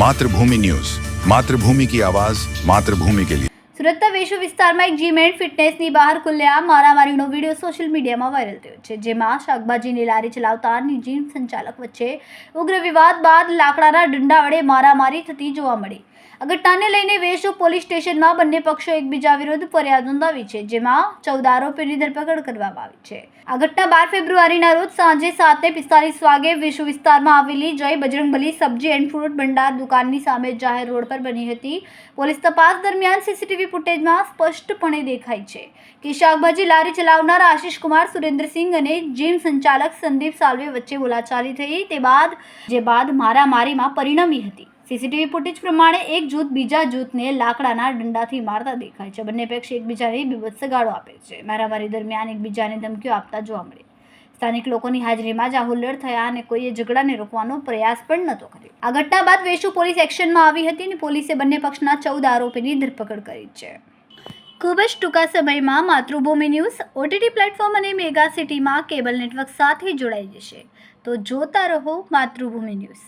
Mathrubhumi news. Mathrubhumi કી આવાઝ માતૃભૂમિ કે લીએ સુરતના વેશુ વિસ્તારમાં એક જીમ એન્ડ ફિટનેસની બહાર ખુલ્લેઆમ મારામારીનો વીડિયો સોશિયલ મીડિયામાં વાયરલ થયો છે, જેમાં શાકભાજીની લારી ચલાવતા જીમ સંચાલક વચ્ચે ઉગ્ર વિવાદ બાદ લાકડાના ડંડા વડે મારામારી થતી જોવા મળી. આ લઈને વેસુ પોલીસ સ્ટેશનમાં બંને પક્ષો એકબીજા વિરુદ્ધ ફરિયાદ નોંધાવી છે, જેમાં ચૌદ આરોપીની ધરપકડ કરવામાં આવી છે. આ ઘટના બાર ફેબ્રુઆરીના રોજ સાંજે સાતે પિસ્તાલીસ વાગે વિશ્વ વિસ્તારમાં આવેલી જય બજરંગબલી સબ્જી એન્ડ ફ્રૂટ ભંડાર દુકાનની સામે જાહેર રોડ પર બની હતી. પોલીસ તપાસ દરમિયાન સીસીટીવી ફૂટેજમાં સ્પષ્ટપણે દેખાય છે કે શાકભાજી લારી ચલાવનાર આશિષ કુમાર સુરેન્દ્રસિંહ અને જીમ સંચાલક સંદીપ સાલવે વચ્ચે બોલાચાલી થઈ, તે બાદ, જે બાદ મારામારીમાં પરિણમી હતી. સીસીટીવી ફૂટેજ પ્રમાણે એક જૂથ બીજા જૂથને લાકડાના ડંડાથી મારતા દેખાય છે. બંને પક્ષ એકબીજાને બીભત્સ ગાળો આપે છે. મારામારી દરમિયાન એકબીજાને ધમકીઓ આપતા જોવા મળે. સ્થાનિક લોકોની હાજરીમાં જ આ હુલ્લડ થયા અને કોઈએ ઝઘડાને રોકવાનો પ્રયાસ પણ નહોતો કર્યો. આ ઘટના બાદ વેશુ પોલીસ એક્શનમાં આવી હતી અને પોલીસે બંને પક્ષના ચૌદ આરોપીની ધરપકડ કરી છે. ખૂબ જ ટૂંકા સમયમાં માતૃભૂમિ ન્યૂઝ ઓટીટી પ્લેટફોર્મ અને મેગા સિટીમાં કેબલ નેટવર્ક સાથે જોડાઈ જશે. તો જોતા રહો માતૃભૂમિ ન્યૂઝ.